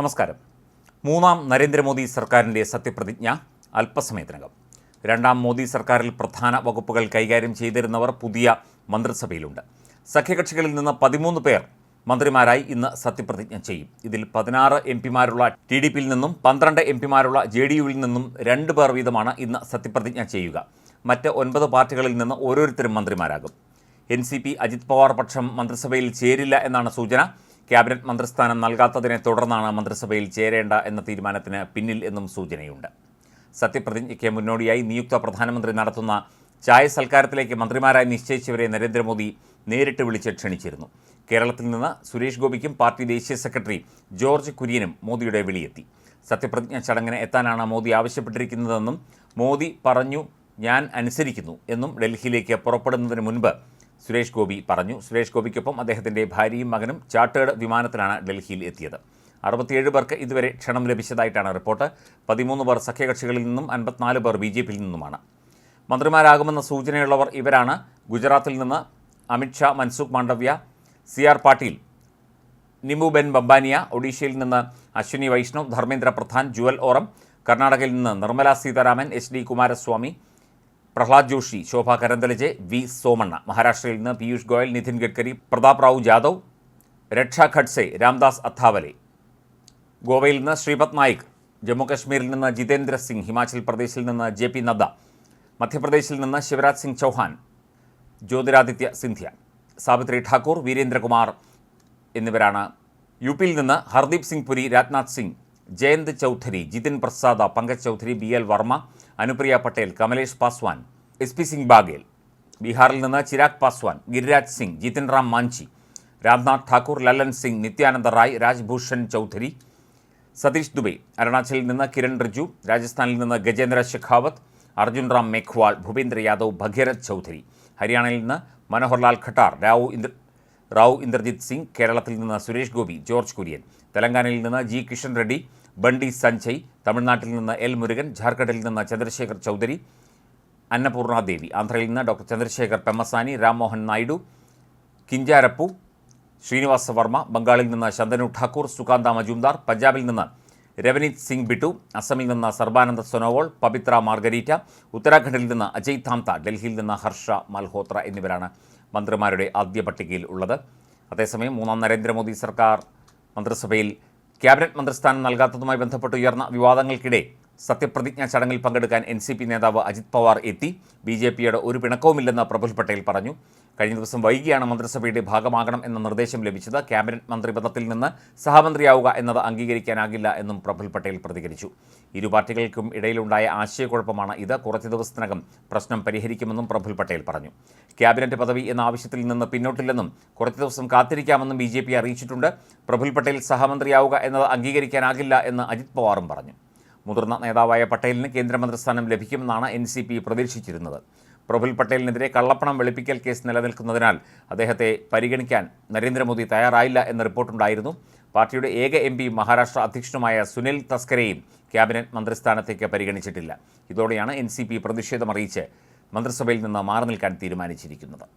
നമസ്കാരം. മൂന്നാം നരേന്ദ്രമോദി സർക്കാരിന്റെ സത്യപ്രതിജ്ഞ അല്പസമയത്തിനകം. രണ്ടാം മോദി സർക്കാരിൽ പ്രധാന വകുപ്പുകൾ കൈകാര്യം ചെയ്തിരുന്നവർ പുതിയ മന്ത്രിസഭയിലുണ്ട്. സഖ്യകക്ഷികളിൽ നിന്ന് പതിമൂന്ന് പേർ മന്ത്രിമാരായി ഇന്ന് സത്യപ്രതിജ്ഞ ചെയ്യും. ഇതിൽ പതിനാറ് എം പിമാരുള്ള ടി ഡി പിയിൽ നിന്നും പന്ത്രണ്ട് എം പിമാരുള്ള ജെ ഡി യുവിൽ നിന്നും രണ്ട് പേർ വീതമാണ് ഇന്ന് സത്യപ്രതിജ്ഞ ചെയ്യുക. മറ്റ് ഒൻപത് പാർട്ടികളിൽ നിന്ന് ഓരോരുത്തരും മന്ത്രിമാരാകും. N C P Ajit Pawar പക്ഷം മന്ത്രിസഭയിൽ ചേരില്ല എന്നാണ് സൂചന. ക്യാബിനറ്റ് മന്ത്രിസ്ഥാനം നൽകാത്തതിനെ തുടർന്നാണ് മന്ത്രിസഭയിൽ ചേരേണ്ട എന്ന തീരുമാനത്തിന് പിന്നിൽ എന്നും സൂചനയുണ്ട്. സത്യപ്രതിജ്ഞയ്ക്ക് മുന്നോടിയായി നിയുക്ത പ്രധാനമന്ത്രി നടത്തുന്ന ചായ സൽക്കാരത്തിലേക്ക് മന്ത്രിമാരായി നിശ്ചയിച്ചവരെ നരേന്ദ്രമോദി നേരിട്ട് വിളിച്ച് ക്ഷണിച്ചിരുന്നു. കേരളത്തിൽ നിന്ന് സുരേഷ് ഗോപിക്കും പാർട്ടി ദേശീയ സെക്രട്ടറി ജോർജ് കുര്യനും മോദിയുടെ വിളിയെത്തി. സത്യപ്രതിജ്ഞ ചടങ്ങിന് എത്താനാണ് മോദി ആവശ്യപ്പെട്ടിരിക്കുന്നതെന്നും മോദി പറഞ്ഞു ഞാൻ അനുസരിക്കുന്നു എന്നും ഡൽഹിയിലേക്ക് പുറപ്പെടുന്നതിന് മുൻപ് സുരേഷ് ഗോപി പറഞ്ഞു. സുരേഷ് ഗോപിക്കൊപ്പം അദ്ദേഹത്തിന്റെ ഭാര്യയും മകനും ചാർട്ടേഡ് വിമാനത്തിലാണ് ഡൽഹിയിൽ എത്തിയത്. അറുപത്തിയേഴ് പേർക്ക് ഇതുവരെ ക്ഷണം ലഭിച്ചതായിട്ടാണ് റിപ്പോർട്ട്. പതിമൂന്ന് പേർ സഖ്യകക്ഷികളിൽ നിന്നും അൻപത്തിനാല് പേർ ബി ജെ പിയിൽ നിന്നുമാണ്. മന്ത്രിമാരാകുമെന്ന സൂചനയുള്ളവർ ഇവരാണ്. ഗുജറാത്തിൽ നിന്ന് അമിത്ഷാ മൻസുഖ് മാണ്ഡവ്യ സി ആർ പാട്ടീൽ നിമുബെൻ ബംബാനിയ ഒഡീഷയിൽ നിന്ന് അശ്വിനി വൈഷ്ണവ് ധർമ്മേന്ദ്ര പ്രധാൻ ജുവൽ ഓറം കർണാടകയിൽ നിന്ന് Nirmala Sitharaman H D Kumaraswamy Pralhad Joshi Shobha Karandlaje V Somanna. മഹാരാഷ്ട്രയിൽ നിന്ന് പീയൂഷ് ഗോയൽ നിതിൻ ഗഡ്കരി പ്രതാപ് റാവു ജാദവ് രക്ഷ ഖഡ്സെ രാംദാസ് അത്താവലെ ഗോവയിൽ നിന്ന് ശ്രീപത് നായിക് ജമ്മുകശ്മീരിൽ നിന്ന് ജിതേന്ദ്ര സിംഗ് ഹിമാചൽ പ്രദേശിൽ നിന്ന് ജെ പി നദ്ദ മധ്യപ്രദേശിൽ നിന്ന് ശിവരാജ് സിംഗ് ചൗഹാൻ ജ്യോതിരാദിത്യ സിന്ധ്യ സാവിത്രി ഠാക്കൂർ വീരേന്ദ്രകുമാർ എന്നിവരാണ് യു പിയിൽ നിന്ന് Hardeep Singh Puri Rajnath Singh Jayant Chaudhary Jitin Prasada Pankaj Chaudhary B L Verma Anupriya Patel Kamlesh Paswan S P Singh Baghel. ബീഹാറിൽ നിന്ന് ചിരാഗ് പാസ്വാൻ ഗിരിരാജ് സിംഗ് ജിതിൻ റാം മാഞ്ചി രാംനാഥ് ഠാക്കൂർ ലല്ലൻ സിംഗ് നിത്യാനന്ദ റായ് രാജ്ഭൂഷൺ ചൗധരി സതീഷ് ദുബെ അരുണാചലിൽ നിന്ന് കിരൺ റിജു രാജസ്ഥാനിൽ നിന്ന് ഗജേന്ദ്ര ഷെഖാവത്ത് അർജുൻ റാം മേഘ്വാൾ ഭൂപേന്ദ്ര യാദവ് ഭഗീരഥ് ചൗധരി. ഹരിയാനയിൽ നിന്ന് മനോഹർലാൽ ഖട്ടാർ രാവു ഇന്ദ്ര റാവു ഇന്ദ്രജിത് സിംഗ് കേരളത്തിൽ നിന്ന് സുരേഷ് ഗോപി ജോർജ് കുര്യൻ. തെലങ്കാനയിൽ നിന്ന് ജി. കിഷൻ റെഡ്ഡി ബണ്ടി സഞ്ജയ് തമിഴ്നാട്ടിൽ നിന്ന് എൽ മുരുകൻ ജാർഖണ്ഡിൽ നിന്ന് ചന്ദ്രശേഖർ ചൗധരി അന്നപൂർണാദേവി ആന്ധ്രയിൽ നിന്ന് ഡോക്ടർ ചന്ദ്രശേഖർ പെമ്മസാനി രാംമോഹൻ നായിഡു കിഞ്ചാരപ്പു ശ്രീനിവാസ വർമ്മ ബംഗാളിൽ നിന്ന് ശന്തനു ഠാക്കൂർ സുകാന്ത മജുംദാർ പഞ്ചാബിൽ നിന്ന് രവനീത് സിംഗ് ബിട്ടു അസമിൽ നിന്ന് സർബാനന്ദ സൊനോവോൾ പവിത്ര മാർഗരീറ്റ ഉത്തരാഖണ്ഡിൽ നിന്ന് അജയ് താംത ഡൽഹിയിൽ നിന്ന് ഹർഷ മൽഹോത്ര എന്നിവരാണ് മന്ത്രിമാരുടെ ആദ്യ പട്ടികയിൽ ഉള്ളത്. അതേസമയം മൂന്നാം നരേന്ദ്രമോദി സർക്കാർ മന്ത്രിസഭയിൽ ക്യാബിനറ്റ് മന്ത്രിസ്ഥാനം നൽകാത്തതുമായി ബന്ധപ്പെട്ട് ഉയർന്ന വിവാദങ്ങൾക്കിടെ സത്യപ്രതിജ്ഞാ ചടങ്ങിൽ പങ്കെടുക്കാൻ എൻ സി പി നേതാവ് അജിത് പവാർ എത്തി. ബി ജെ പിയുടെ ഒരു പിണക്കവുമില്ലെന്ന് പ്രഫുൽ പട്ടേൽ പറഞ്ഞു. കഴിഞ്ഞ ദിവസം വൈകിയാണ് മന്ത്രിസഭയുടെ ഭാഗമാകണം എന്ന നിർദ്ദേശം ലഭിച്ചത്. ക്യാബിനറ്റ് മന്ത്രിപദത്തിൽ നിന്ന് സഹമന്ത്രിയാവുക എന്നത് അംഗീകരിക്കാനാകില്ല എന്നും പ്രഫുൽ പട്ടേൽ പ്രതികരിച്ചു. ഇരു പാർട്ടികൾക്കും ഇടയിലുണ്ടായ ആശയക്കുഴപ്പമാണ് ഇത്. കുറച്ച് ദിവസത്തിനകം പ്രശ്നം പരിഹരിക്കുമെന്നും പ്രഫുൽ പട്ടേൽ പറഞ്ഞു. ക്യാബിനറ്റ് പദവി എന്ന ആവശ്യത്തിൽ നിന്ന് പിന്നോട്ടില്ലെന്നും കുറച്ച് ദിവസം കാത്തിരിക്കാമെന്നും ബി അറിയിച്ചിട്ടുണ്ട്. പ്രഫുൽ പട്ടേൽ സഹമന്ത്രിയാവുക എന്നത് അംഗീകരിക്കാനാകില്ല എന്ന് അജിത് പവാറും പറഞ്ഞു. മുതിർന്ന നേതാവായ പട്ടേലിന് കേന്ദ്രമന്ത്രിസ്ഥാനം ലഭിക്കുമെന്നാണ് എൻ സി പി പ്രതീക്ഷിച്ചിരുന്നത്. പ്രഫുൽ പട്ടേലിനെതിരെ കള്ളപ്പണം വെളുപ്പിക്കൽ കേസ് നിലനിൽക്കുന്നതിനാൽ അദ്ദേഹത്തെ പരിഗണിക്കാൻ നരേന്ദ്രമോദി തയ്യാറായില്ല എന്ന റിപ്പോർട്ടുണ്ടായിരുന്നു. പാർട്ടിയുടെ ഏക എം പി മഹാരാഷ്ട്ര അധ്യക്ഷനുമായ സുനിൽ തസ്കരെയും ക്യാബിനറ്റ് മന്ത്രിസ്ഥാനത്തേക്ക് പരിഗണിച്ചിട്ടില്ല. ഇതോടെയാണ് എൻ സി പി പ്രതിഷേധമറിയിച്ച് മന്ത്രിസഭയിൽ നിന്ന് മാറി നിൽക്കാൻ തീരുമാനിച്ചിരിക്കുന്നത്.